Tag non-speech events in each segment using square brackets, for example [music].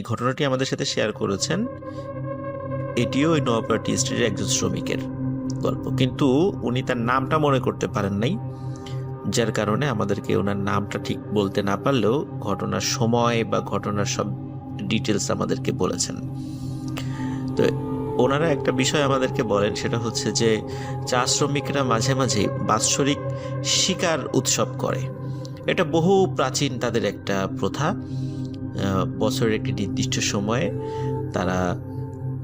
এই ঘটনাটি আমাদের সাথে শেয়ার করেছেন। এটিও ওই নোয়াপাটি স্ট্রিটের একজন শ্রমিকের গল্প। কিন্তু উনি তার নামটা মনে করতে পারেন নাই, যার কারণে আমাদেরকে ওনার নামটা ঠিক বলতে না পারলেও ঘটনার সময় বা ঘটনার সব ডিটেলস আমাদেরকে বলেছেন। তো ওনারা একটা বিষয় আমাদেরকে বলেন, সেটা হচ্ছে যে চা শ্রমিকরা মাঝে মাঝে বাৎসরিক শিকার উৎসব করে। এটা বহু প্রাচীন তাদের একটা প্রথা। বছরের একটি নির্দিষ্ট সময়ে তারা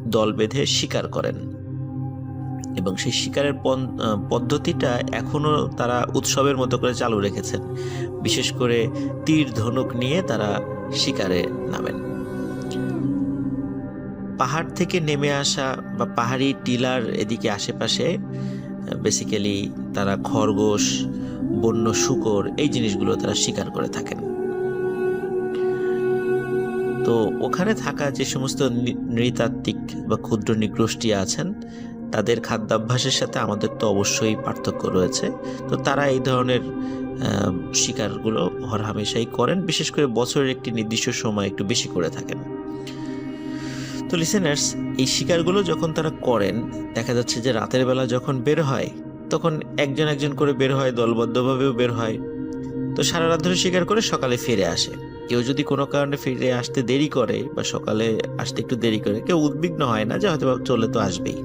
দল বেঁধে শিকার করেন। এবং সেই শিকারের পদ্ধতিটা এখনও তারা উৎসবের মতো করে চালু রেখেছেন। বিশেষ করে তীর ধনুক নিয়ে তারা শিকারে নামেন। পাহাড় থেকে নেমে আসা বা পাহাড়ি টিলার এদিকে আশেপাশে বেসিক্যালি তারা খরগোশ, বন্য শুকর এই জিনিসগুলো তারা শিকার করে থাকেন। তো ওখানে থাকা যে সমস্ত নৃতাত্ত্বিক বা ক্ষুদ্র নিগোষ্ঠী আছেন, তাদের খাদ্যাভ্যাসের সাথে আমাদের তো অবশ্যই পার্থক্য রয়েছে। তো তারা এই ধরনের শিকারগুলো হরহামেশাই করেন, বিশেষ করে বছরের একটি নির্দিষ্ট সময় একটু বেশি করে থাকেন। তো লিসেনার্স এই শিকারগুলো যখন তারা করেন, দেখা যাচ্ছে যে রাতের বেলা যখন বের হয়, তখন একজন একজন করে বের হয়, দলবদ্ধভাবেও বের হয়। তো সারা রাত ধরে শিকার করে সকালে ফিরে আসে। কেউ যদি কোনো কারণে ফিরে আসতে দেরি করে বা সকালে আসতে একটু দেরি করে, কেউ উদ্বিগ্ন হয় না যে হয়তো চলে তো আসবেই।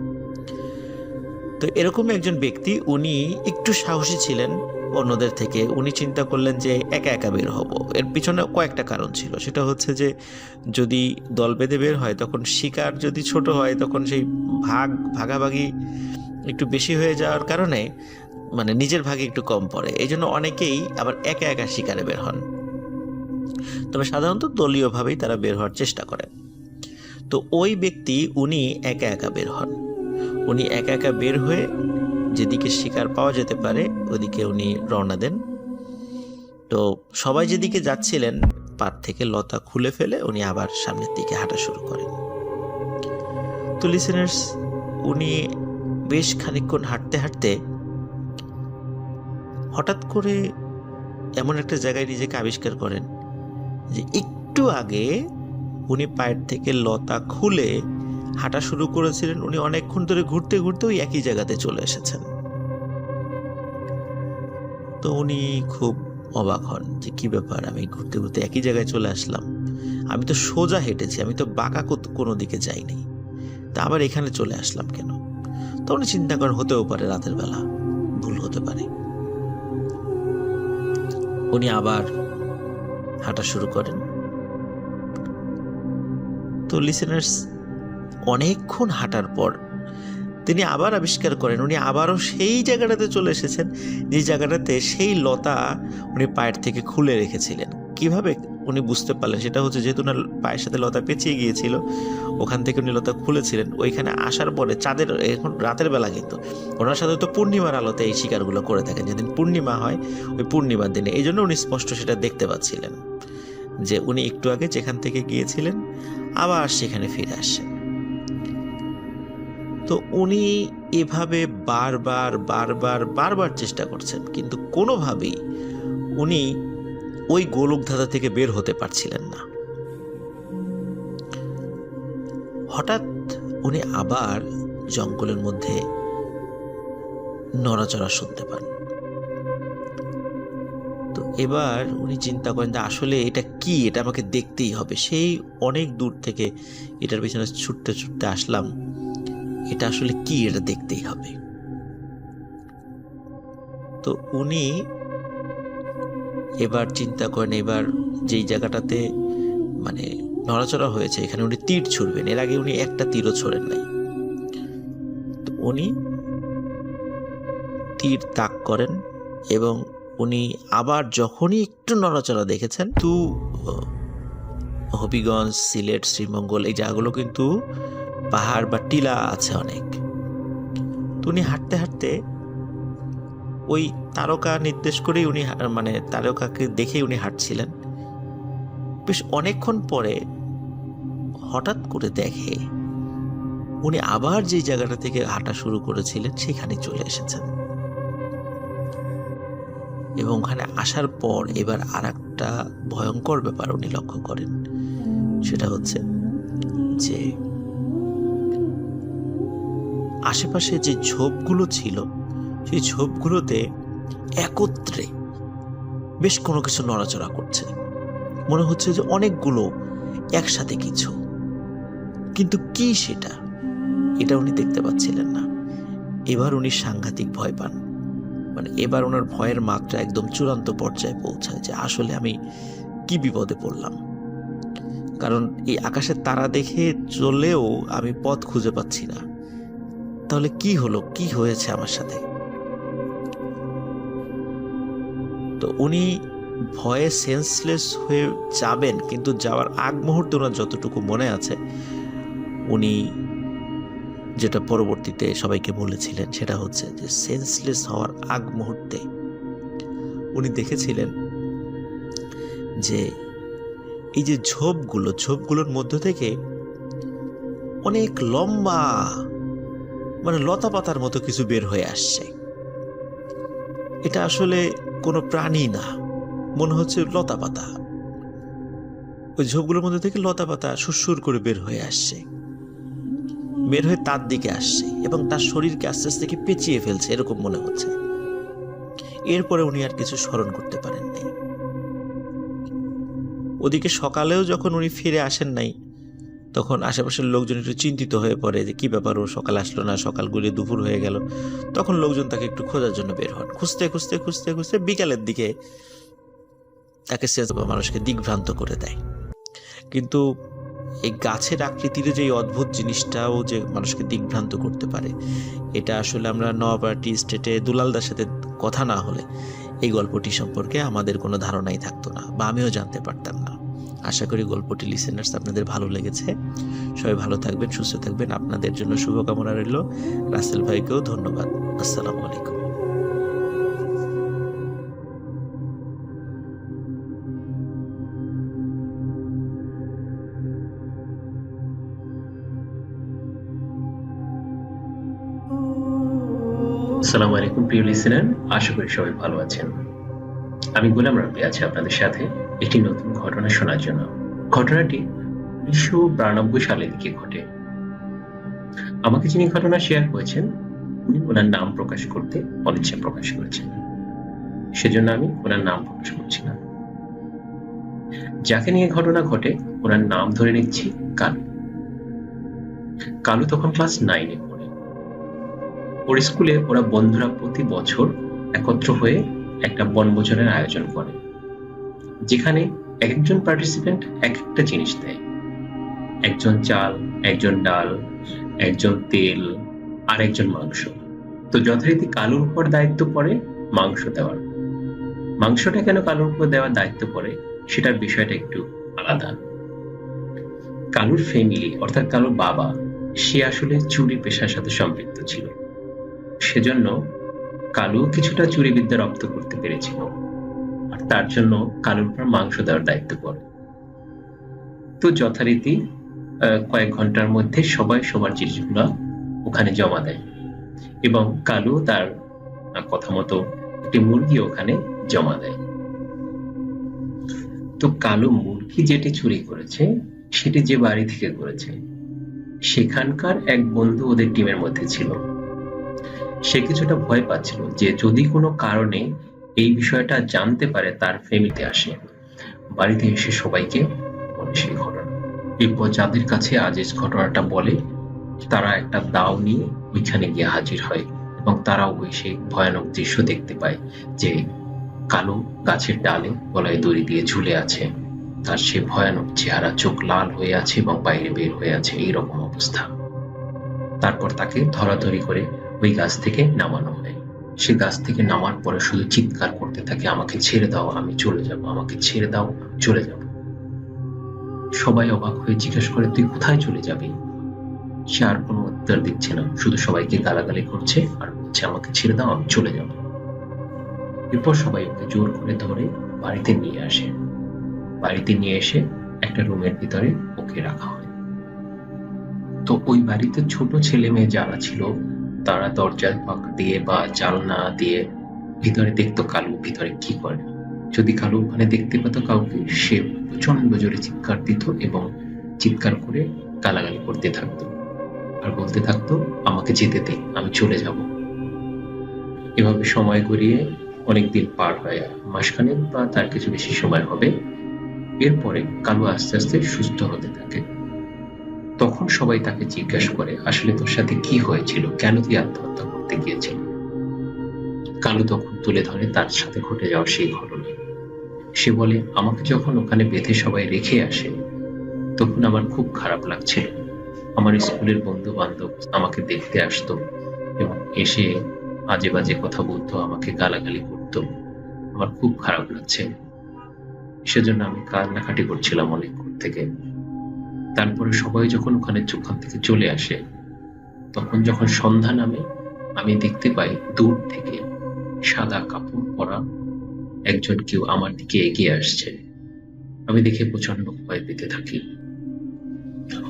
তো এরকম একজন ব্যক্তি, উনি একটু সাহসী ছিলেন অন্যদের থেকে। উনি চিন্তা করলেন যে একা একা বের হব। এর পিছনে কয়েকটা কারণ ছিল। সেটা হচ্ছে যে যদি দল বেঁধে বের হয়, তখন শিকার যদি ছোট হয়, তখন সেই ভাগ, ভাগাভাগি একটু বেশি হয়ে যাওয়ার কারণে মানে নিজের ভাগে একটু কম পড়ে। এই জন্য অনেকেই আবার একা একা শিকারে বের হন। তবে সাধারণত দলীয়ভাবেই তারা বের হওয়ার চেষ্টা করেন তো ওই ব্যক্তি, উনি একা একা বের হন। উনি একা একা বের হয়ে যেদিকে শিকার পাওয়া যেতে পারে, ওদিকে উনি রওনা দেন। তো সবাই যেদিকে যাচ্ছিলেন, পার থেকে লতা খুলে ফেলে উনি আবার সামনের দিকে হাঁটা শুরু করেন। তো লিসেনার্স উনি বেশ খানিকক্ষণ হাঁটতে হাঁটতে হঠাৎ করে এমন একটা জায়গায় নিজেকে আবিষ্কার করেন যে একটু আগে উনি পায়ের থেকে লতা খুলে হাঁটা শুরু করেছিলেন, উনি অনেকক্ষণ ধরে ঘুরতে ঘুরতে ওই একই জায়গাতে চলে এসেছেন। তো উনি খুব অবাক হন যে কি ব্যাপার, আমি ঘুরতে ঘুরতে একই জায়গায় চলে আসলাম। আমি তো সোজা হেঁটেছি, আমি তো বাঁকা কোনো দিকে যাইনি। তা আবার এখানে চলে আসলাম কেন? তো উনি চিন্তা করেন, হতেও পারে রাতের বেলা ভুল হতে পারে। উনি আবার হাঁটা শুরু করেন। তো লিসেনার্স অনেকক্ষণ হাঁটার পর তিনি আবার আবিষ্কার করেন, উনি আবারও সেই জায়গাটাতে চলে এসেছেন যে জায়গাটাতে সেই লতা উনি পায়ের থেকে খুলে রেখেছিলেন। কীভাবে উনি বুঝতে পারলেন? সেটা হচ্ছে যেহেতু ওনার পায়ের সাথে লতা পেঁচিয়ে গিয়েছিল, ওখান থেকে উনি লতা খুলেছিলেন। ওইখানে আসার পরে চাঁদের, এখন রাতের বেলা কিন্তু, ওনার সাথে তো পূর্ণিমার আলোতে এই শিকারগুলো করে থাকেন। যেদিন পূর্ণিমা হয়, ওই পূর্ণিমার দিনে। এই জন্য উনি স্পষ্ট সেটা দেখতে পাচ্ছিলেন। যে উনি একটু আগে যেখান থেকে গিয়েছিলেন, আবার সেখানে ফিরে আসেন। তো উনি এভাবে বারবার বারবার বারবার চেষ্টা করছেন, কিন্তু কোনোভাবেই উনি ওই গোলকধাঁধা থেকে বের হতে পারছিলেন না। হঠাৎ উনি আবার জঙ্গলের মধ্যে নড়াচড়া শুনতে পান। এবার উনি চিন্তা করেন যে আসলে এটা কি? এটা আমাকে দেখতেই হবে। সেই অনেক দূর থেকে এটার পিছনে ছুটতে ছুটতে আসলাম। এটা আসলে কি? এটা দেখতেই হবে। তো উনি এবার চিন্তা করেন, এবার যেই জায়গাটাতে মানে নড়াচড়া হয়েছে, এখানে উনি তীর ছুড়বেন। এর আগে উনি একটা তীরও ছোড়েন নাই। তো উনি তীর তাক করেন এবং উনি আবার যখনই একটু নড়াচড়া দেখেছেন, তু হবিগঞ্জ, সিলেট, শ্রীমঙ্গল, এই জায়গাগুলো কিন্তু পাহাড় বা টিলা আছে অনেক। উনি হাঁটতে হাঁটতে ওই তারকা নির্দেশ করেই উনি মানে তারকাকে দেখেই উনি হাঁটছিলেন। বেশ অনেকক্ষণ পরে হঠাৎ করে দেখে উনি আবার যে জায়গাটা থেকে হাঁটা শুরু করেছিলেন, সেখানে চলে এসেছেন। এবং ওখানে আসার পর এবার আর একটা ভয়ঙ্কর ব্যাপার উনি লক্ষ্য করেন। সেটা হচ্ছে যে, আশেপাশে যে ঝোপগুলো ছিল, সেই ঝোপগুলোতে একত্রে বেশ কোনো কিছু নড়াচড়া করছে। মনে হচ্ছে যে অনেকগুলো একসাথে কিছু। কিন্তু কি সেটা? এটা উনি দেখতে পাচ্ছিলেন না। এবার উনি সাংঘাতিক ভয় পান। মানে এবার ওনার ভয়ের মাত্রা একদম চূড়ান্ত পর্যায়ে পৌঁছায় যে আসলে আমি কি বিপদে পড়লাম। কারণ এই আকাশের তারা দেখে চলেও আমি পথ খুঁজে পাচ্ছি না। তাহলে কি হলো? কি হয়েছে আমার সাথে? তো উনি ভয়ে সেন্সলেস হয়ে যাবেন, কিন্তু যাওয়ার আগ মুহূর্তে ওনার যতটুকু মনে আছে, উনি যেটা পরবর্তীতে সবাইকে বলেছিলেন, সেটা হচ্ছে যে সেন্সলেস হওয়ার আগ মুহূর্তে উনি দেখেছিলেন যে এই যে ঝোপগুলো, ঝোপগুলোর মধ্য থেকে অনেক লম্বা মানে লতা পাতার মতো কিছু বের হয়ে আসছে। এটা আসলে কোনো প্রাণী না, মনে হচ্ছে লতা পাতা ওই ঝোপগুলোর মধ্যে থেকে লতা পাতা সুরসুর করে বের হয়ে আসছে। বের হয়ে তার দিকে আসছে এবং তার শরীরকে আস্তে আস্তে পেঁচিয়ে ফেলছে, এরকম মনে হচ্ছে। এরপরে উনি আর কিছু স্মরণ করতে পারেননি ওদিকে সকালেও যখন উনি ফিরে আসেন নাই, তখন আশেপাশের লোকজন একটু চিন্তিত হয়ে পড়ে যে কি ব্যাপার, ও সকাল আসলো না, সকাল গড়িয়ে দুপুর হয়ে গেল। তখন লোকজন তাকে একটু খোঁজার জন্য বের হন। খুঁজতে খুঁজতে খুঁজতে খুঁজতে বিকালের দিকে তাকে সে মানুষকে দিগ্ভ্রান্ত করে দেয়। কিন্তু এই গাছের আকৃতির যে অদ্ভুত জিনিসটাও যে মানুষকে দিগ্ভ্রান্ত করতে পারে, এটা আসলে আমরা নবাবাটি স্টেটে দুলালদার সাথে কথা না হলে এই গল্পটি সম্পর্কে আমাদের কোনো ধারণাই থাকতো না বা আমিও জানতে পারতাম না। আশা করি গল্পটি লিসেনার্স আপনাদের ভালো লেগেছে। সবাই ভালো থাকবেন, সুস্থ থাকবেন। আপনাদের জন্য শুভকামনা রইল। রাসেল ভাইকেও ধন্যবাদ। আসসালামু আলাইকুম। আসসালামু আলাইকুম, প্রিয় লিসেনার আশা করি সবাই ভালো আছেন। আমি গোলাম রাব্বি, আছি আপনাদের সাথে একটি নতুন ঘটনা শোনার জন্য। ঘটনাটি উনিশশো বিরানব্বই সালের দিকে ঘটে। আমাকে যিনি ঘটনা শেয়ার করেছেন, উনি ওনার নাম প্রকাশ করতে অনিচ্ছা প্রকাশ করেছেন। সেজন্য আমি ওনার নাম প্রকাশ করছি না। যাকে নিয়ে ঘটনা ঘটে, ওনার নাম ধরে নিচ্ছি কালু। কালু তখন ক্লাস নাইনে পড়ে। ওর স্কুলে ওরা বন্ধুরা প্রতি বছর একত্র হয়ে একটা বনভোজনের আয়োজন করে, যেখানে একজন পার্টিসিপেন্ট এক একটা জিনিস দেয়। একজন চাল, একজন ডাল, একজন তেল, আর একজন মাংস। তো যথারীতি কালুর উপর দায়িত্ব পড়ে মাংস দেওয়ার। মাংসটা কেন কালুর উপর দেওয়ার দায়িত্ব পড়ে সেটার বিষয়টা একটু আলাদা। কালুর ফ্যামিলি অর্থাৎ কালুর বাবা, সে আসলে চুরি পেশার সাথে সম্পৃক্ত ছিল। সেজন্য কালু কিছুটা চুরি বিদ্যা রপ্ত করতে পেরেছিল। আর তার জন্য কালুর উপর মাংস দেওয়ার দায়িত্ব পড়ে। তো যথারীতি কয়েক ঘণ্টার মধ্যে সবাই সবার জিনিসগুলো ওখানে জমা দেয় এবং কালু তার কথা মতো একটি মুরগি ওখানে জমা দেয়। তো কালু মুরগি যেটি চুরি করেছে, সেটি যে বাড়ি থেকে করেছে, সেখানকার এক বন্ধু ওদের টিমের মধ্যে ছিল। সে কিছুটা ভয় পাচ্ছিল যে যদি কোনো কারণে এই বিষয়টা জানতে পারে, তার ফ্যামিলিতে আসে। বাড়িতে এসে সবাইকে বলে সেই ঘটনা। এরপর যাদের কাছে আজিজ ঘটনাটা বলে, তারা একটা দাও নিয়ে ওইখানে গিয়ে হাজির হয় এবং তারাও ওই সেই ভয়ানক দৃশ্য দেখতে পায় যে কালো গাছের ডালে গলায় দড়ি দিয়ে ঝুলে আছে। তার সে ভয়ানক চেহারা চোখ লাল হয়ে আছে এবং বাইরে বের হয়ে আছে এইরকম অবস্থা। তারপর তাকে ধরাধরি করে ওই গাছ থেকে নামানো হয় সে গাছ থেকে নামার পরে শুধু চিৎকার করতে থাকে, আমাকে ছেড়ে দাও, আমি চলে যাব, আমাকে ছেড়ে দাও, চলে যাব। সবাই অবাক হয়ে জিজ্ঞেস করে, তুই কোথায় চলে যাবি? সে আর কোনো উত্তর দিচ্ছে না, শুধু সবাইকে গালাগালি করছে আর বলছে, আমাকে ছেড়ে দাও, আমি চলে যাব। এরপর সবাই ওকে জোর করে ধরে বাড়িতে নিয়ে আসে। বাড়িতে নিয়ে এসে একটা রুমের ভিতরে ওকে রাখা হয়। তো ওই বাড়িতে ছোট ছেলে মেয়ে যারা ছিল তারা দরজার ফাঁক দিয়ে বা জানলা দিয়ে ভিতরে দেখতো কালু ভিতরে কি করে। যদি কালু ওখানে দেখতে পেত, কাউকে সে প্রচণ্ড জোরে চিৎকার দিত এবং চিৎকার করে গালাগালি করতে থাকতো। আর বলতে থাকতো, আমাকে যেতে দে, আমি চলে যাব। এভাবে সময় গড়িয়ে অনেকদিন পার হয়। মাসখানেক বা তার কিছু বেশি সময় হবে। এরপরে কালু আস্তে আস্তে সুস্থ হতে থাকে। তখন সবাই তাকে জিজ্ঞাসা করে, আসলে তোর সাথে কি হয়েছিল? কেন তুই আত্মহত্যা করতে গিয়েছিল? কালু তখন তুলে ধরে, তার সাথে ঘটে যাওয়া সেই ঘটনা। সে বলে, আমাকে যখন ওখানে বেঁধে সবাই রেখে আসে, তখন আমার খুব খারাপ লাগছিল আমার স্কুলের বন্ধু বান্ধব আমাকে দেখতে আসতো এবং এসে আজে বাজে কথা বলতো, আমাকে গালাগালি করতো। আমার খুব খারাপ লাগছে। সেজন্য আমি কান্নাকাটি করছিলাম অনেকক্ষণ থেকে। তারপরে সবাই যখন ওখানে ওখান থেকে চলে আসে, তখন যখন সন্ধ্যা নামে, আমি দেখতে পাই দূর থেকে সাদা কাপড় পরা একজন কেউ আমার দিকে এগিয়ে আসছে। আমি দেখে প্রচণ্ড ভয় পেতে থাকি।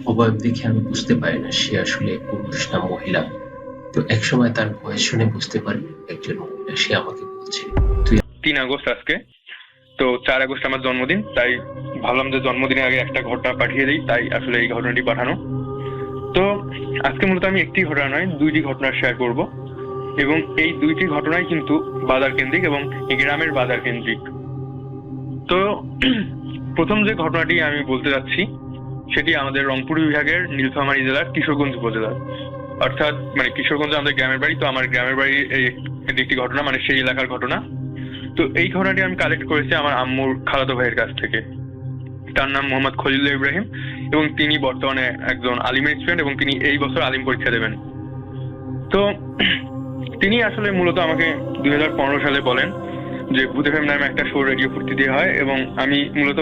অবয়ব দেখে আমি বুঝতে পারি না সে আসলে পুরুষ না মহিলা। তো একসময় তার ভয়েস শুনে বুঝতে পারি, একজন মহিলা, সে আমাকে বলছে, তুই তিন আগস্ট আজকে? তো চার আগস্ট আমার জন্মদিন, তাই ভাবলাম যে জন্মদিনের আগে একটা ঘটনা পাঠিয়ে দিই, তাই আসলে এই ঘটনাটি পাঠানো। তো আজকে মূলত আমি একটি ঘটনা নয়, দুইটি ঘটনা শেয়ার করব। এবং এই দুইটি ঘটনাই কিন্তু বাজার কেন্দ্রিক এবং গ্রামের বাজার কেন্দ্রিক। তো [clears throat] প্রথম যে ঘটনাটি আমি বলতে যাচ্ছি, সেটি আমাদের রংপুর বিভাগের নীলফামারী জেলার কিশোরগঞ্জ উপজেলার। অর্থাৎ মানে কিশোরগঞ্জ আমাদের গ্রামের বাড়ি, তো আমার গ্রামের বাড়ির একটি ঘটনা মানে সেই এলাকার ঘটনা। তো এই ঘটনাটি আমি কালেক্ট করেছি আমার আম্মুর খালাতো ভাইয়ের কাছ থেকে। তার নাম মোহাম্মদ খলিলুল্লাহ ইব্রাহিম এবং তিনি বর্তমানে একজন আলিমের স্টুডেন্ট এবং তিনি এই বছর আলিম পরীক্ষা দেবেন। তো তিনি আসলে মূলত আমাকে দুই হাজার পনেরো সালে বলেন যে, ভূত এফএম নামে একটা শো রেডিও ফুর্তি দেওয়া হয় এবং আমি মূলত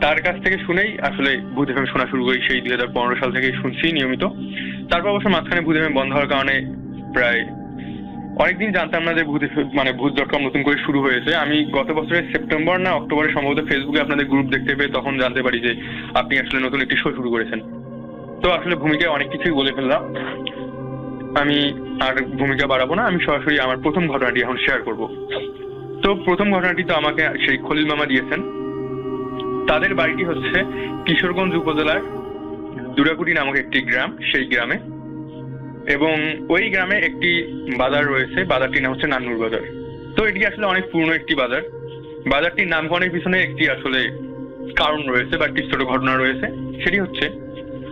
তার কাছ থেকে শুনেই আসলে ভূত এফএম শোনা শুরু করি সেই দুই হাজার পনেরো সাল থেকেই শুনছি নিয়মিত। তারপর অবশ্য মাঝখানে ভূত বন্ধ হওয়ার কারণে প্রায় অনেকদিন জানতাম না যে ভূত মানে ভূত ডট কম নতুন করে শুরু হয়েছে। আমি গত বছরের সেপ্টেম্বর না অক্টোবরে সম্ভবত ফেসবুকে আপনাদের গ্রুপ দেখতে পেয়ে তখন জানতে পারি যে আপনি আসলে নতুন একটি শো শুরু করেছেন। তো আসলে ভূমিকায় অনেক কিছুই বলে ফেললাম। আমি আর ভূমিকা বাড়াবো না, আমি সরাসরি আমার প্রথম ঘটনাটি এখন শেয়ার করব। তো প্রথম ঘটনাটি তো আমাকে সেই খলিল মামা দিয়েছেন। তাদের বাড়িটি হচ্ছে কিশোরগঞ্জ উপজেলার দুরাকুটি নামক একটি গ্রাম, সেই গ্রামে। এবং ওই গ্রামে একটি বাজার রয়েছে, বাজারটির নাম হচ্ছে নান্নুর বাজার। তো এটি আসলে অনেক পুরনো একটি বাজার। বাজারটির নামকরণের পিছনে একটি আসলে কারণ রয়েছে বা একটি ছোট ঘটনা রয়েছে। সেটি হচ্ছে,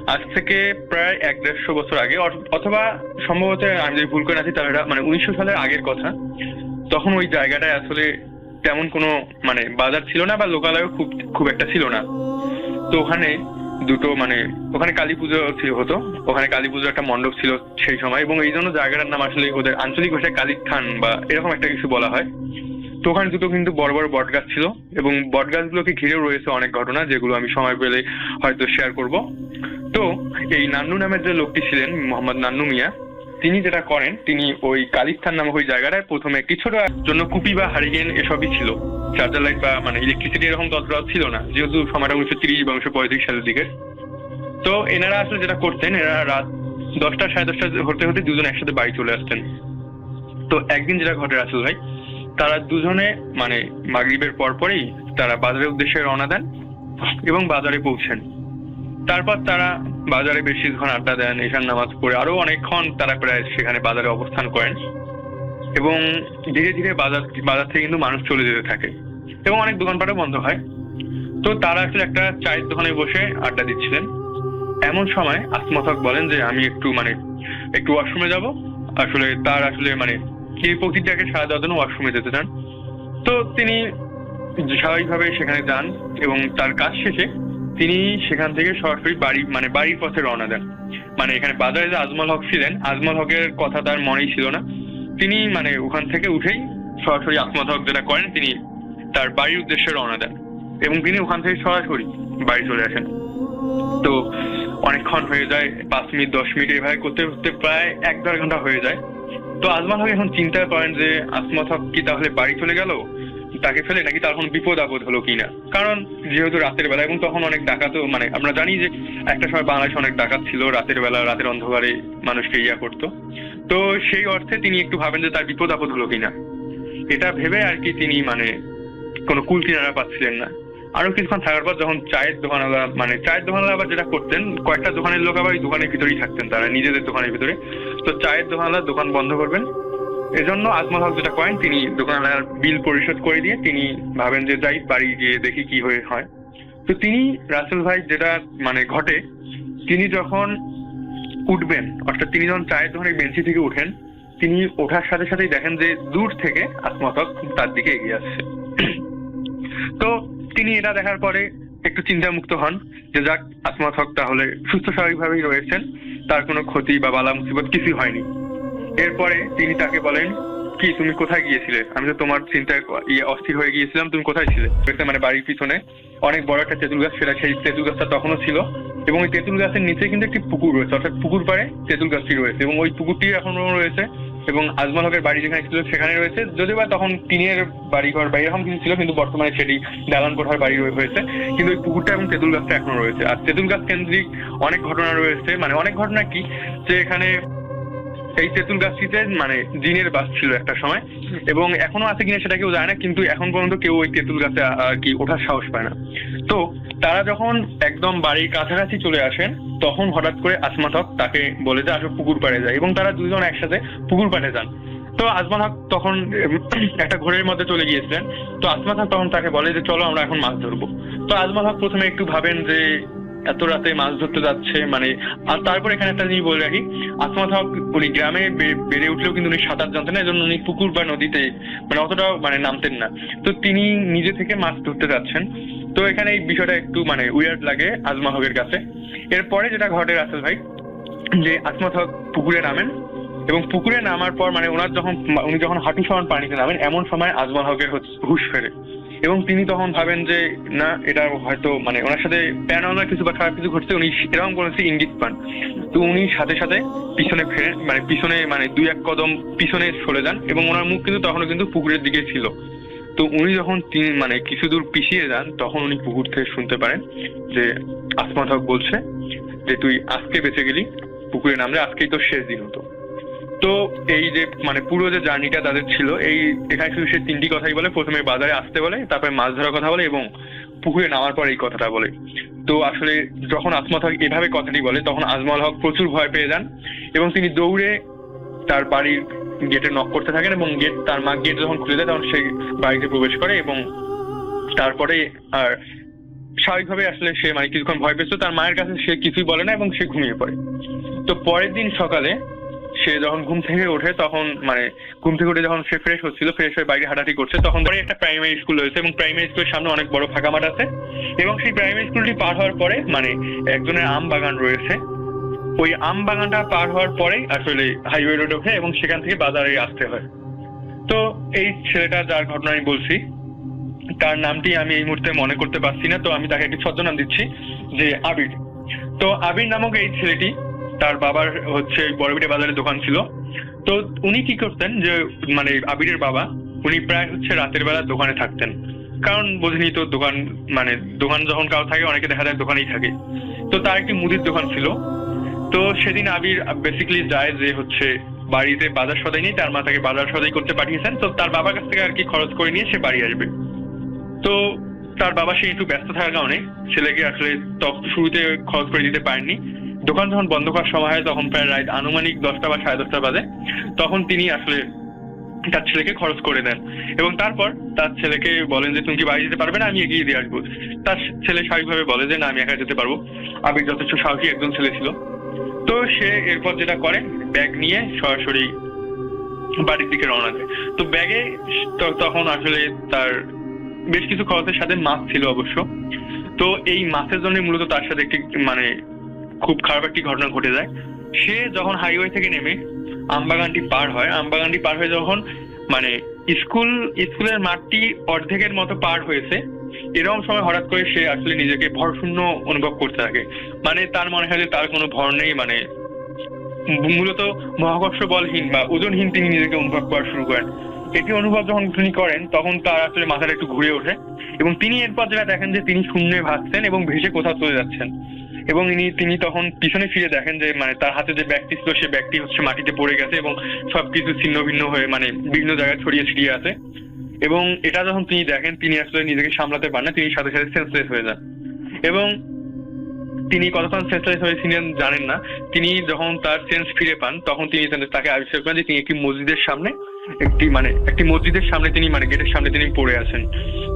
আজ থেকে প্রায় এক দেড়শো বছর আগে, অথ- অথবা সম্ভবত আমি যদি ভুল করে আছি তাহলে মানে উনিশশো সালের আগের কথা। তখন ওই জায়গাটায় আসলে তেমন কোনো মানে বাজার ছিল না বা লোকালয়ও খুব খুব একটা ছিল না। তো ওখানে দুটো মানে ওখানে কালী পুজো ছিল, হতো। ওখানে কালী পুজোর একটা মণ্ডপ ছিল সেই সময়, এবং এই জন্য জায়গাটার নাম আসলে ওদের আঞ্চলিক ভাষায় কালী থান বা এরকম একটা কিছু বলা হয়। তো ওখানে দুটো কিন্তু বড় বড় বট গাছ ছিল, এবং বট গাছগুলোকে ঘিরেও রয়েছে অনেক ঘটনা, যেগুলো আমি সময় পেলে হয়তো শেয়ার করব। তো এই নান্নু নামের যে লোকটি ছিলেন, মোহাম্মদ নান্নু মিয়া তিনি যেটা করেন, তিনি ওই কালিস্থান নামক ওই জায়গাটায় প্রথমে একটি ছোট জন্য কুপি বা হারিকেন এসবই ছিল। চার্জার লাইট বা মানে ইলেকট্রিসিটি এরকম ততটাও ছিল না, যেহেতু সময়টা উনিশশো তিরিশ বা উনিশশো পঁয়ত্রিশ সালের দিকে। তো এনারা আসলে যেটা করতেন এনারা রাত দশটা সাড়ে দশটা হতে হতে দুজন একসাথে বাড়ি চলে আসতেন। তো একদিন যেটা ঘটে আসল ভাই, তারা দুজনে মানে মাগরিবের পর পরেই তারা বাজারের উদ্দেশ্যে রওনা দেন এবং বাজারে পৌঁছেন। তারপর তারা বাজারে বেশ কিছুক্ষণ আড্ডা দেন, ঈশান নামাজ পড়ে আরও অনেকক্ষণ তারা প্রায় সেখানে বাজারে অবস্থান করেন। এবং ধীরে ধীরে বাজার বাজার থেকে কিন্তু মানুষ চলে যেতে থাকে। এবং অনেক দোকানপাটও বন্ধ হয়। তো তারা আসলে একটা চায়ের দোকানে বসে আড্ডা দিচ্ছিলেন। এমন সময় আসমাথক বলেন যে, আমি একটু মানে একটু ওয়াশরুমে যাব। আসলে তার আসলে মানে এই প্রকৃতিটাকে সারা দেওয়ার জন্য ওয়াশরুমে যেতে চান। তো তিনি স্বাভাবিকভাবে সেখানে যান এবং তার কাজ শেষে তিনি সেখান থেকে সরাসরি বাড়ি মানে বাড়ির পথে রওনা দেন। মানে এখানে বাজারে যে আজমল হক ছিলেন। আজমল হকের কথা তার মনেই ছিল না। তিনি মানে ওখান থেকে উঠেই সরাসরি হক যেটা করেন, তিনি তার বাড়ির উদ্দেশ্যে রওনা দেন এবং তিনি ওখান থেকে সরাসরি বাড়ি চলে আসেন। তো অনেকক্ষণ হয়ে যায়, পাঁচ মিনিট, দশ মিনিট এভাবে করতে করতে প্রায় এক দেড় ঘণ্টা হয়ে যায়। তো আজমান হক এখন চিন্তা করেন যে আসমত হক কি তাহলে বাড়ি চলে গেল? তাকে ফেলে নাকি তার কোনো বিপদ আপদ হলো কিনা? কারণ যেহেতু রাতের বেলা, এবং তখন অনেক ডাকাতও মানে আমরা জানি যে একটা সময় বাংলাদেশে অনেক ডাকাত ছিল, রাতের বেলা, রাতের অন্ধকারে মানুষকে ইয়া করতো। তো সেই অর্থে তিনি একটু ভাবেন যে তার বিপদ আপদ হলো কিনা। এটা ভেবে আর কি তিনি মানে কোনো কুল কিনারা পাচ্ছিলেন না। আরও কিছুক্ষণ থাকার পর যখন চায়ের দোকানওয়ালা মানে চায়ের দোকানওয়ালা আবার যেটা করতেন, কয়েকটা দোকানের লোক আবার ওই দোকানের ভিতরেই থাকতেন তারা, নিজেদের দোকানের ভিতরে। তো চায়ের দোকানওয়ালা দোকান বন্ধ করবেন এজন্য আজমল হক যেটা করেন, তিনি দোকানওয়ালার বিল পরিশোধ করে দিয়ে তিনি ভাবেন যে যাই, বাড়ি গিয়ে দেখি কি হয়ে হয়। তো তিনি, রাসেল ভাই যেটা মানে ঘটে, তিনি যখন উঠবেন, অর্থাৎ তিনি যখন চায়ের দোকানের বেঞ্চি থেকে উঠেন, তিনি ওঠার সাথে সাথেই দেখেন যে দূর থেকে আসমত হক তার দিকে এগিয়ে আসছে। তো তিনি এটা দেখার পরে একটু চিন্তামুক্ত হন যে যাক আসমত হক তাহলে সুস্থ স্বাভাবিকভাবেই রয়েছেন, তার কোনো ক্ষতি বা বালা মুসিবত কিছুই হয়নি। এরপরে তিনি তাকে বলেন, কি, তুমি কোথায় গিয়েছিলে? আমি তো তোমার চিন্তায় ইয়ে অস্থির হয়ে গিয়েছিলাম, তুমি কোথায় ছিলে? মানে বাড়ির পিছনে অনেক বড় একটা তেঁতুল গাছ সেটা সেই তেঁতুল গাছটা তখনও ছিল। এবং ওই তেঁতুল গাছের নিচে কিন্তু একটি পুকুর রয়েছে, অর্থাৎ পুকুর পাড়ে তেঁতুল গাছটি রয়েছে। এবং ওই পুকুরটি এখনও রয়েছে এবং আজমল হকের বাড়ি যেখানে ছিল সেখানে রয়েছে। যদিও বা তখন টিনের বাড়ি ঘর বা এরকম কিছু ছিল, কিন্তু বর্তমানে সেটি দালান কোঠার বাড়ি হয়ে- হয়েছে। কিন্তু ওই পুকুরটা এবং তেঁতুল গাছটা এখনও রয়েছে। আর তেঁতুল গাছ কেন্দ্রিক অনেক ঘটনা রয়েছে। মানে অনেক ঘটনা কি? যে এখানে এই তেঁতুল গাছটিতে মানে জিনের বাস ছিল একটা সময়, এবং এখনও আছে কিনা সেটা কেউ জানে না, কিন্তু এখন পর্যন্ত কেউ ওই তেঁতুল গাছে আর কি ওঠার সাহস পায় না। তো তারা যখন একদম বাড়ির কাছাকাছি চলে আসেন, তখন হঠাৎ করে আসমাত হক তাকে বলে যে, আসো পুকুর পাড়ে যায় এবং তারা দুজন একসাথে পুকুর পাড়ে যান। তো আসমান হক তখন একটা ঘোরের মধ্যে চলে গিয়েছিলেন। তো আসমাত হক তখন তাকে বলে যে, চলো আমরা এখন মাছ ধরবো। তো আজমান হক প্রথমে একটু ভাবেন যে এত রাতে মাছ ধরতে যাচ্ছে মানে আর তারপর এখানে একটা জিনিস বলে রাখি আসমাত হক উনি গ্রামে বেড়ে উঠলেও কিন্তু উনি সাঁতার জানতেন না, এজন্য উনি পুকুর বা নদীতে মানে অতটা মানে নামতেন না। তো তিনি নিজে থেকে মাছ ধরতে যাচ্ছেন। তো এখানে এই বিষয়টা একটু মানে উইয়ার্ড লাগে আজমা হকের কাছে। এরপরে যেটা ঘটে, রাসেল ভাই, যে আসমাত হক পুকুরে নামেন, এবং পুকুরে নামার পর মানে ওনার যখন, উনি যখন হাঁটু সমান পানিতে নামেন, এমন সময় আজমল হকের হুঁশ ফেরে। এবং তিনি তখন ভাবেন যে, না, এটা হয়তো মানে ওনার সাথে প্যারানলার কিছু বা খারাপ কিছু ঘটছে, উনি এরকম কোনো ইঙ্গিত পান। তো উনি সাথে সাথে পিছনে ফেরেন মানে পিছনে মানে দুই এক কদম পিছনে সরে যান এবং ওনার মুখ কিন্তু তখনও কিন্তু পুকুরের দিকে ছিল। তো উনি যখন তিনি মানে কিছু দূর পিছিয়ে যান, তখন উনি পুকুর থেকে শুনতে পারেন যে আসমাত হক বলছে যে, তুই আজকে বেঁচে গেলি, পুকুরে নামলে আজকেই তো শেষ দিন হতো। তো এই যে মানে পুরো যে জার্নিটা তাদের ছিল, এই এখানে শুধু সে তিনটি কথাই বলে। প্রথমে বাজারে আসতে বলে, তারপরে মাছ ধরার কথা বলে এবং পুকুরে নামার পর এই কথাটা বলে। তো আসলে যখন আসমাত হক এভাবে কথাটি বলে, তখন আজমল হক প্রচুর ভয় পেয়ে যান এবং তিনি দৌড়ে তার বাড়ির গেটে নক করতে থাকেন এবং গেট, তার মা গেট যখন খুলে দেয়, তখন সে বাড়িতে প্রবেশ করে এবং তারপরে আর স্বাভাবিকভাবে আসলে সে মানে কিছুক্ষণ ভয় পেয়েছিল। তার মায়ের কাছে সে কিছুই বলে না এবং সে ঘুমিয়ে পড়ে। তো পরের দিন সকালে সে যখন ঘুম থেকে ওঠে তখন মানে ঘুম থেকে উঠে যখন সে ফ্রেশ হচ্ছিল ফ্রেশ হয়ে বাইরে হাঁটাহাঁটি করছে, তখন পরে একটা প্রাইমারি স্কুল রয়েছে এবং প্রাইমারি স্কুলের সামনে অনেক বড় ফাঁকা মাঠ আছে এবং সেই প্রাইমারি স্কুলটি পার হওয়ার পরে মানে একজনের আম বাগান রয়েছে, ওই আম বাগানটা পার হওয়ার পরেই আসলে হাইওয়ে রোড ওঠে এবং সেখান থেকে বাজারে আসতে হয়। তো এই ছেলেটা যার ঘটনা আমি বলছি, তার নামটি আমি এই মুহূর্তে মনে করতে পারছি না, তো আমি তাকে একটি ছদ্মনাম দিচ্ছি যে আবির। তো আবির নামক এই ছেলেটি তার বাবার হচ্ছে বড়বিটে বাজারে দোকান ছিল। তো উনি কি করতেন যে মানে আবিরের বাবা, উনি প্রায় হচ্ছে রাতের বেলা দোকানে থাকতেন। কারণ বোঝেনি তো দোকান মানে দোকান যখন কাউ থাকে, অনেকে দেখা যায় দোকানেই থাকে। তো তার একটি মুদির দোকান ছিল। তো সেদিন আবির বেসিক্যালি যায় যে হচ্ছে বাড়িতে বাজার সদাই নেই, তার মা তাকে বাজার সদাই করতে পাঠিয়েছেন। তো তার বাবার কাছ থেকে আর কি খরচ করে নিয়ে সে বাড়ি আসবে। তো তার বাবা সে একটু ব্যস্ত থাকার কারণে ছেলেকে আসলে শুরুতে খরচ করে দিতে পারেননি। দোকান যখন বন্ধ করার সময় হয়, তখন প্রায় রাত আনুমানিক দশটা বা সাড়ে দশটা বাজে তখন তিনি আসলে তার ছেলেকে খরচ করে দেন। এবং তারপর তার ছেলেকে বলেন যে, তুমি কি বাড়ি যেতে পারবে না? আমি এগিয়ে দিয়ে আসব। তার ছেলে স্বাভাবিকভাবে বলে যে, না, আমি একা যেতে পারব। আবির যথেষ্ট সাহসী একজন ছেলে ছিল। তো সে এরপর যেটা করে, ব্যাগ নিয়ে সরাসরি বাড়ির দিকে রওনা দেয়। তো ব্যাগে তখন আসলে তার বেশ কিছু খরচের সাথে মাছ ছিল অবশ্য। তো এই মাছের জন্য মূলত তার সাথে একটি মানে খুব খারাপ একটি ঘটনা ঘটে যায়। সে যখন হাইওয়ে থেকে নেমে, আমবাগানটি পার হয়, আমবাগানটি পার হয়ে যখন মানে স্কুল, স্কুলের মাঠটি অর্ধেকের মতো পার হয়েছে, এরকম সময় হঠাৎ করে সে আসলে নিজেকে ভরশূন্য অনুভব করতে থাকে। মানে তার মনে হয় যে তার কোনো ভর নেই মানে মূলত মহাকর্ষ বলহীন বা ওজনহীন তিনি নিজেকে অনুভব করা শুরু করেন। এটি অনুভব যখন তিনি করেন, তখন তার আসলে মাথাটা একটু ঘুরে ওঠে এবং তিনি এরপর যেটা দেখেন যে তিনি শূন্যে ভাসছেন এবং ভেসে কোথাও চলে যাচ্ছেন। এবং তিনি তখন পিছনে ফিরে দেখেন যে মানে তার হাতে যে ব্যাগটি ছিল, সে ব্যাগটি হচ্ছে মাটিতে পড়ে গেছে এবং সবকিছু ছিন্ন ভিন্ন হয়ে মানে বিভিন্ন জায়গায় ছড়িয়ে ছিটিয়ে আছে। এবং এটা যখন তিনি দেখেন, তিনি আসলে নিজেকে সামলাতে পারেন না, তিনি সাথে সাথে সেন্সলেস হয়ে যান। এবং তিনি কতক্ষণ সেন্সলেস হয়েছিলেন জানেন না। তিনি যখন তার সেন্স ফিরে পান, তখন তিনি তাকে আবিষ্কার করেন যে, তিনি একটি মসজিদের সামনে একটি মানে একটি মসজিদের সামনে তিনি মানে গেটের সামনে তিনি পড়ে আছেন।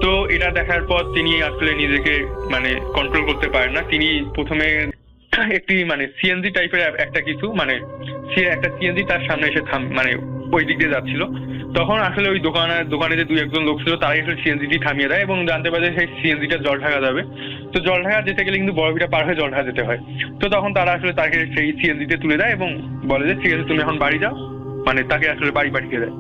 তো এটা দেখার পর তিনি আসলে নিজেকে মানে কন্ট্রোল করতে পারেন না। তিনি প্রথমে একটি মানে সিএনজি টাইপের একটা কিছু মানে সে একটা সিএনজি তার সামনে এসে থাম মানে ওই দিক দিয়ে যাচ্ছিল। তখন আসলে ওই দোকানে দোকানে যে দুই একজন লোক ছিল, তারাই আসলে সিএনজিটি থামিয়ে দেয় এবং জানতে পারে সেই সিএনজিটা জল ঢাকা যাবে। তো জল ঢাকা যেতে গেলে কিন্তু বরফিটা পার হয়ে জল ঢাকা যেতে হয়। তো তখন তারা আসলে তাকে সেই সিএনজিতে তুলে দেয় এবং বলে যে, ঠিক আছে, তুমি এখন বাড়ি যাও। মানে তাকে আসলে বাড়ি পাঠিয়ে দেয়।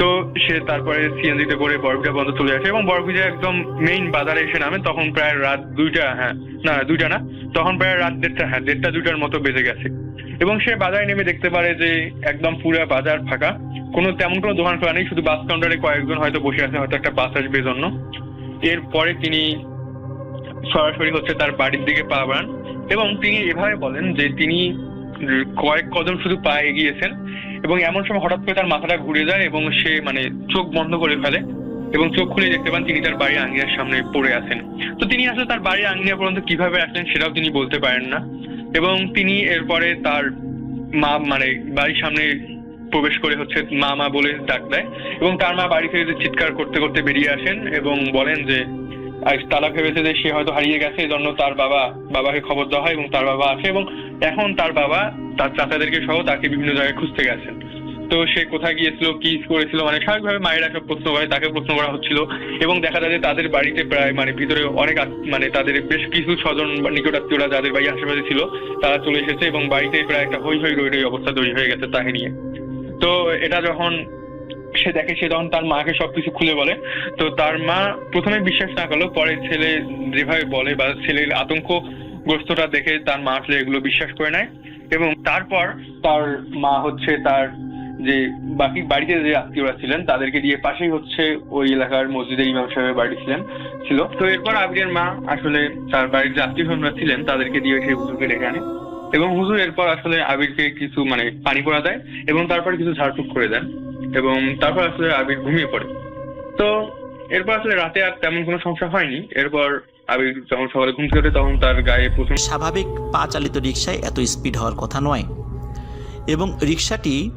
তো সে তারপরে সিএনজিতে করে বরফিটা পর্যন্ত চলে আসে এবং বরফিটা একদম মেইন বাজারে এসে নামে। তখন প্রায় রাত দুইটা হ্যাঁ না, দুইটা না, তখন প্রায় রাত দেড়টা হ্যাঁ দেড়টা দুইটার মতো বেজে গেছে। এবং সে বাজারে নেমে দেখতে পারে যে একদম পুরো বাজার ফাঁকা। কোনো তেমন কোনো দোকান খোলা নেই, শুধু বাস কাউন্টারে কয়েকজন হয়তো বসে আছে, হয়তো একটা বাস আসবে জন্য এরপরে তিনি সরাসরি হচ্ছে তার বাড়ির দিকে পা বাড়ান। এবং তিনি এভাবে বলেন যে তিনি কয়েক কদম শুধু পা এগিয়েছেন। এবং এমন সময় হঠাৎ করে তার মাথাটা ঘুরে যায় এবং সে মানে চোখ বন্ধ করে ফেলে এবং চোখ খুলে দেখতে পান তিনি তার বাড়ির আঙ্গিনার সামনে পড়ে আছেন। তো তিনি আসলে তার বাড়ির আঙ্গিনা পর্যন্ত কীভাবে আসলেন সেটাও তিনি বলতে পারেন না। এবং তিনি এরপরে তার মা মানে বাড়ির সামনে প্রবেশ করে হচ্ছে মা মা বলে ডাক দেয় এবং তার মা বাড়ি থেকে চিৎকার করতে করতে বেরিয়ে আসেন এবং বলেন যে আর তারা ভেবেছে যে সে হয়তো হারিয়ে গেছে এই জন্য তার বাবা, বাবাকে খবর দেওয়া হয় এবং তার বাবা আসে এবং এখন তার বাবা তার চাচাদেরকে সহ তাকে বিভিন্ন জায়গায় খুঁজতে গেছেন। তো সে কোথায় গিয়েছিল, কি করেছিল মানে স্বাভাবিকভাবে মায়েরা সব প্রশ্ন করে, তাকে প্রশ্ন করা হচ্ছিল এবং দেখা যায় যে তাদের বাড়িতে প্রায় মানে ভিতরে অনেক মানে তাদের বেশ কিছু স্বজন নিকটাত্মীয়রা যাদের বাড়ি আশেপাশে ছিল, তারা চলে এসেছে এবং বাড়িতে প্রায় একটা হই হই রই রই অবস্থা তৈরি হয়ে গেছে তাকে নিয়ে। তো এটা যখন সে দেখে সে তখন তার মাকে সবকিছু খুলে বলে। তো তার মা প্রথমে বিশ্বাস না করল পরে ছেলে যেভাবে বলে বা ছেলের আতঙ্ক গ্রস্তটা দেখে তার মা আসলে এগুলো বিশ্বাস করে নেয় এবং তারপর তার মা হচ্ছে তার যে বাকি বাড়িতে যে আত্মীয়রা ছিলেন, তাদেরকে দিয়ে পাশেই হচ্ছে ওই এলাকার মসজিদের ইমাম সাহেবের বাড়ি ছিলেন, ছিল। তো এরপর আবিরের মা আসলে তার বাড়ির যে আত্মীয় ছিলেন, তাদেরকে দিয়ে সেই হুজুরকে ডেকে আনে এবং হুজুর এরপর আসলে আবিরকে কিছু মানে পানি পড়া দেয় এবং তারপর কিছু ঝাড়ফুঁক করে দেন। এবং তারপর আসলে আবির ঘুমিয়ে পড়ে। তো এরপর আসলে রাতে আর তেমন কোনো সমস্যা হয়নি। এরপর আবির যখন সকালে ঘুম থেকে তখন তার গায়ে প্রথম স্বাভাবিক পা চালিত রিক্সায় এত স্পিড হওয়ার কথা নয়। এবং রিক্সাটি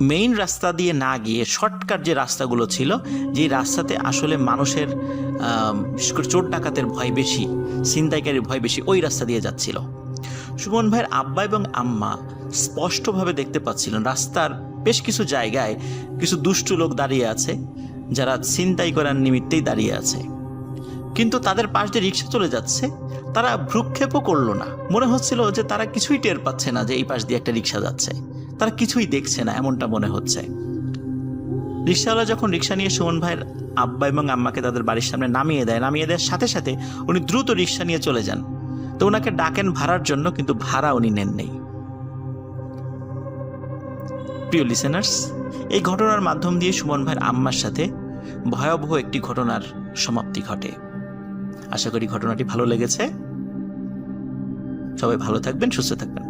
মেইন রাস্তা দিয়ে না গিয়ে শর্টকাট যে রাস্তাগুলো ছিল, যে রাস্তাতে আসলে মানুষের চোর ডাকাতের ভয় বেশি, ছিনতাইকারীর ভয় বেশি, ওই রাস্তা দিয়ে যাচ্ছিল। সুমন ভাইয়ের আব্বা এবং আম্মা স্পষ্টভাবে দেখতে পাচ্ছিলেন রাস্তার বেশ কিছু জায়গায় কিছু দুষ্টু লোক দাঁড়িয়ে আছে, যারা ছিনতাই করার নিমিত্তেই দাঁড়িয়ে আছে। কিন্তু তাদের পাশ দিয়ে রিক্সা চলে যাচ্ছে, তারা ভ্রুক্ষেপও করল না। মনে হচ্ছিল যে তারা কিছুই টের পাচ্ছে না যে এই পাশ দিয়ে একটা রিক্সা যাচ্ছে। তারা কিছুই দেখছে না, এমনটা মনে হচ্ছে। রিক্সাওয়ালা যখন রিক্সা নিয়ে সুমন ভাইয়ের আব্বা এবং আম্মাকে তাদের বাড়ির সামনে নামিয়ে দেয়, নামিয়ে দেওয়ার সাথে সাথে উনি দ্রুত রিক্সা নিয়ে চলে যান। তো ওনাকে ডাকেন ভাড়ার জন্য, কিন্তু ভাড়া উনি নেন নেই। প্রিয় লিসেনার্স এই ঘটনার মাধ্যম দিয়ে সুমন ভাইয়ের আম্মার সাথে ভয়াবহ একটি ঘটনার সমাপ্তি ঘটে। আশা করি ঘটনাটি ভালো লেগেছে। সবাই ভালো থাকবেন, সুস্থ থাকবেন।